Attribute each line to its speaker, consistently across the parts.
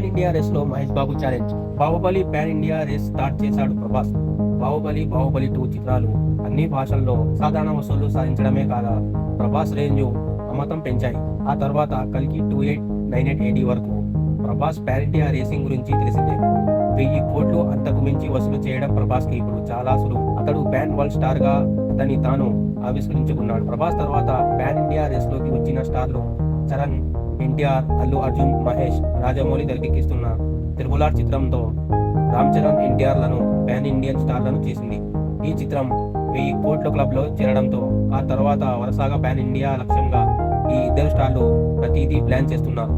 Speaker 1: Pan India రేస్లో Mahesh Babu challenge Baahubali pan India race start చేశాడు Prabhas. Baahubali Baahubali two చిత్రాలు అన్ని భాషల్లో సాధారణ వసూళ్ళు సాధించడమే కాక ప్రభాస్ రేంజ్ అమతం పెంచాయి. ఆ తర్వాత కల్కి two eight nine eight eighty వరకు ప్రభాస్ పాన్ ఇండియా రేసింగ్ గురించి తెలిసిందే. వెయ్యి కోట్లు అంతకు మించి వసూలు చేయడం ప్రభాస్కి ఇప్పుడు చాలా సులువు. అతడు పాన్ వరల్డ్ స్టార్గా అతని తాను ఆవిష్కరించుకున్నాడు. ప్రభాస్ తర్వాత పాన్ ఇండియా రేస్లోకి వచ్చిన స్టార్లు చరణ్ ఎన్టీఆర్ అల్లు అర్జున్ మహేష్ రాజమౌళి తెరకెక్కిస్తున్న తిరుమలార్ చిత్రంతో రామ్ చరణ్ ఎన్టీఆర్లను పాన్ ఇండియన్ స్టార్లను చేసింది. ఈ చిత్రం వెయ్యి కోట్ల క్లబ్లో చేరడంతో ఆ తర్వాత వరుసగా పాన్ ఇండియా లక్ష్యంగా ఈ ఇద్దరు స్టార్లు ప్రతిదీ ప్లాన్ చేస్తున్నారు.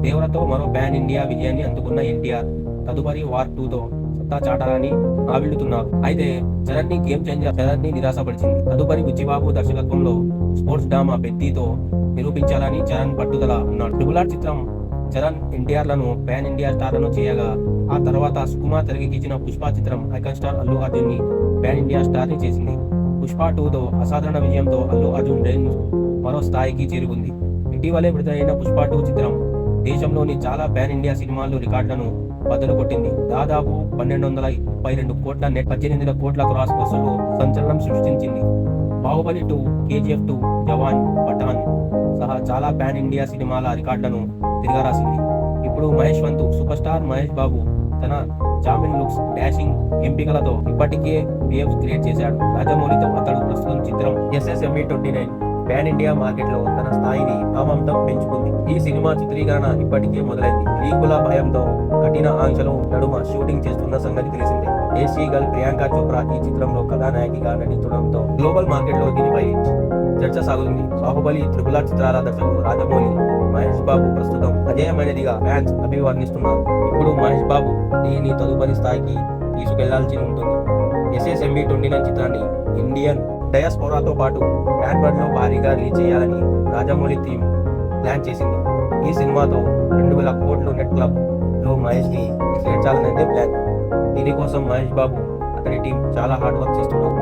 Speaker 1: దేవరతో మరో పాన్ ఇండియా విజయాన్ని అందుకున్న ఎన్టీఆర్ తదుపరి వార్ టూ తో సత్తా చాటాలని ఆవిళ్ళుతున్నారు అయితే చరణ్ని గేమ్ చేంజర్ చరణ్ని నిరాశపరిచింది. తదుపరి బుచ్చిబాబు దర్శకత్వంలో స్పోర్ట్స్ డ్రామా పెద్దితో నిరూపించాలని చరణ్ పట్టుదల ఉన్నాడు ట్రిబుల్ చిత్రం చరణ్ ఎన్టీఆర్లను పాన్ ఇండియా స్టార్లను చేయగా ఆ తర్వాత సుకుమార్ తెరకెక్కించిన పుష్ప చిత్రం ఐకాన్ స్టార్ అల్లు అర్జున్ని పాన్ ఇండియా స్టార్ని చేసింది. పుష్ప టూ తో అసాధారణ విజయంతో అల్లు అర్జున్ రేంజ్ మరో స్థాయికి చేరుకుంది. ఇటీవలే విడుదలైన పుష్ప టూ చిత్రం దేశంలోని చాలా పాన్ ఇండియా సినిమాలు రికార్డులను బద్దలు కొట్టింది దాదాపు పన్నెండు వందల ముప్పై రెండు కోట్ల నెట్ పద్దెనిమిది కోట్ల క్రాస్ వసూలు సంచలనం సృష్టించింది. Baahubali two KGF two Jawan Pathaan సహా చాలా పాన్ ఇండియా సినిమాల రికార్డులను తిరగరాసింది. ఇప్పుడు మహేష్ వంతు సూపర్ స్టార్ మహేష్ బాబు తన జామిన్ లుక్స్ డాషింగ్ ఎంపికలతో ఇప్పటికే వేవ్స్ క్రియేట్ చేశాడు. రాజమౌళితో అతడు ప్రస్తుతం చిత్రం SSME twenty nine. Pan India మార్కెట్లో తన స్థాయిని అమాంతం పెంచుకుంది. ఈ సినిమా చిత్రీకరణ ఇప్పటికే మొదలైంది. లీకుల భయంతో కఠిన ఆంక్షలు నడుమ షూటింగ్ చేస్తున్న సంగతి తెలిసిందే. ఏసీ గర్ల్ ప్రియాంక చోప్రా ఈ చిత్రంలో కథానాయకిగా నటించడంతో గ్లోబల్ మార్కెట్లో దీనిపై చర్చ సాగుతుంది. బాహుబలి త్రిపుల చిత్రాల దర్శకుడు రాజమౌళి మహేష్ బాబు ప్రస్తుతం అజేయమైనదిగా ఫ్యాన్స్ అభివర్ణిస్తున్నారు ఇప్పుడు మహేష్ బాబు దీని తదుపరి స్థాయికి తీసుకెళ్ళాల్సి ఉంటుంది. ఎస్ఎస్ఎంబి ట్వంటీ నైన్ చిత్రాన్ని ఇండియన్ డయాస్పోరాతో పాటు ప్యాన్లో భారీగా రిలీజ్ చేయాలని రాజమౌళి టీం ప్లాన్ చేసింది. ఈ సినిమాతో రెండు వేల కోట్లు నెట్ క్లబ్లో మహేష్ చేర్చాలనేదే ప్లాన్. దీనికోసం మహేష్ బాబు అతని టీం చాలా హార్డ్ వర్క్ చేస్తున్నారు.